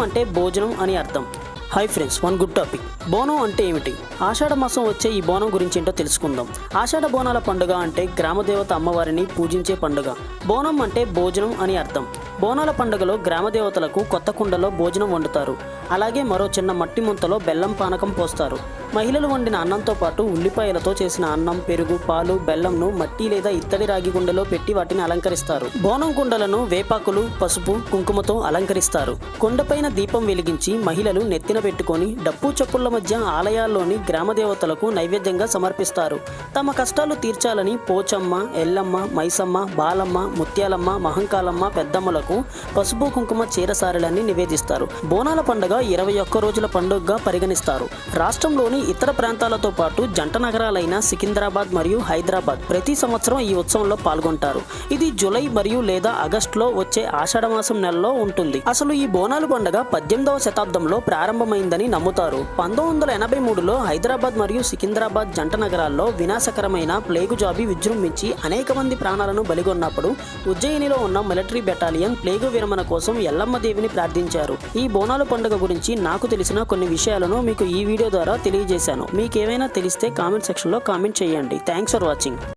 అంటే భోజనం అని అర్థం. Hi friends one good topic. బోనం అంటే ఏమిటి? ఆషాఢ మాసం వచ్చే ఈ బోనం గురించి ఏంటో తెలుసుకుందాం. ఆషాఢ బోనాల పండుగ అంటే గ్రామదేవత అమ్మవారిని పూజించే పండుగ. బోనం అంటే భోజనం అని అర్థం. బోనాల పండుగలో గ్రామదేవతలకు కొత్త కుండలో భోజనం వండుతారు. అలాగే మరో చిన్న మట్టి ముంతలో బెల్లం పానకం పోస్తారు. మహిళలు వండిన అన్నంతో పాటు ఉల్లిపాయలతో చేసిన అన్నం పెరుగు పాలు బెల్లంను మట్టి లేదా ఇత్తడి రాగి గుండెలో పెట్టి వాటిని అలంకరిస్తారు. బోనం కుండలను వేపాకులు పసుపు కుంకుమతో అలంకరిస్తారు. కొండపైన దీపం వెలిగించి మహిళలు నెత్తిన పెట్టుకొని డప్పు చప్పుళ్ళ మధ్య ఆలయాల్లోని గ్రామదేవతలకు నైవేద్యంగా సమర్పిస్తారు. తమ కష్టాలు తీర్చాలని పోచమ్మ ఎల్లమ్మ మైసమ్మ బాలమ్మ ముత్యాలమ్మ మహంకాలమ్మ పెద్దమ్మలకు పసుపు కుంకుమ చీరసారలన్నీ నివేదిస్తారు. బోనాల పండుగ ఇరవై ఒక్క రోజుల పండుగగా పరిగణిస్తారు. రాష్ట్రంలోని ఇతర ప్రాంతాలతో పాటు జంట నగరాలైన సికింద్రాబాద్ మరియు హైదరాబాద్ ప్రతి సంవత్సరం ఈ ఉత్సవంలో పాల్గొంటారు. ఇది జూలై మరియు లేదా ఆగస్టులో వచ్చే ఆషాఢమాసం నెలలో ఉంటుంది. అసలు ఈ బోనాలు పండుగ పద్దెనిమిదవ శతాబ్దంలో ప్రారంభం ప్రారంభమైందని నమ్ముతారు. పంతొమ్మిది వందల ఎనభై మూడులో హైదరాబాద్ మరియు సికింద్రాబాద్ జంట నగరాల్లో వినాశకరమైన ప్లేగు జాబి విజృంభించి అనేక మంది ప్రాణాలను బలిగొన్నప్పుడు ఉజ్జయినిలో ఉన్న మిలిటరీ బెటాలియన్ ప్లేగు విరమణ కోసం ఎల్లమ్మ దేవిని ప్రార్థించారు. ఈ బోనాలు పండుగ గురించి నాకు తెలిసిన కొన్ని విషయాలను మీకు ఈ వీడియో ద్వారా తెలియజేశాను. మీకు ఏమైనా తెలిస్తే కామెంట్ సెక్షన్లో కామెంట్ చేయండి. Thanks for watching.